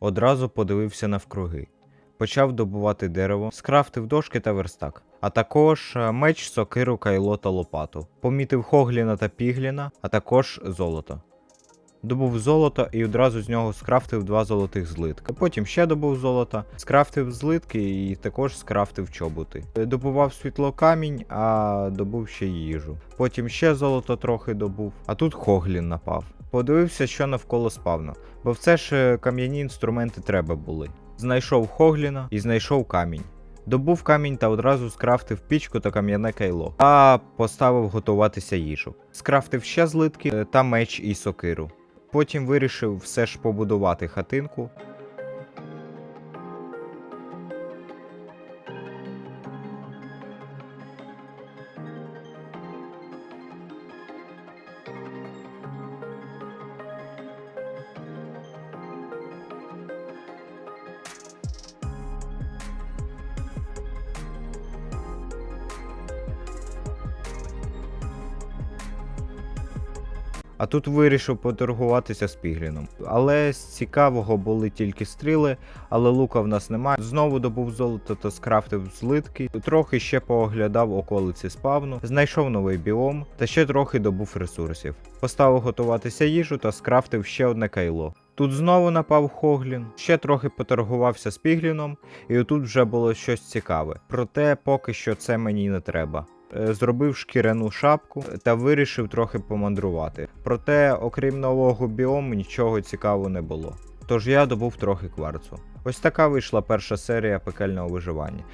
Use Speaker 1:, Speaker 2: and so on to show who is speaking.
Speaker 1: Одразу подивився навкруги. Почав добувати дерево, скрафтив дошки та верстак, а також е, меч, сокиру, кайло та лопату. Помітив Хогліна та Пігліна, а також золото. Добув золото і одразу з нього скрафтив два золотих злитки. Потім ще добув золото, скрафтив злитки і також скрафтив чоботи. Добував світлокамінь, а добув ще їжу. Потім ще золото трохи добув, а тут Хоглін напав. Подивився, що навколо спавно, бо все ж е, кам'яні інструменти треба були. Знайшов Хогліна і знайшов камінь. Добув камінь та одразу скрафтив пічку та кам'яне кайло, а поставив готуватися їжу. Скрафтив ще злитки е, та меч і сокиру. Потім вирішив все ж побудувати хатинку. А тут вирішив поторгуватися з Пігліном. Але з цікавого були тільки стріли, але лука в нас немає. Знову добув золото та скрафтив злитки. Трохи ще пооглядав околиці спавну, знайшов новий біом та ще трохи добув ресурсів. Поставив готуватися їжу та скрафтив ще одне кайло. Тут знову напав Хоглін, ще трохи поторгувався з Пігліном, і отут вже було щось цікаве. Проте поки що це мені не треба. Е, Зробив шкіряну шапку та вирішив трохи помандрувати. Проте, окрім нового біому, нічого цікавого не було. Тож я добув трохи кварцу. Ось така вийшла перша серія пекельного виживання.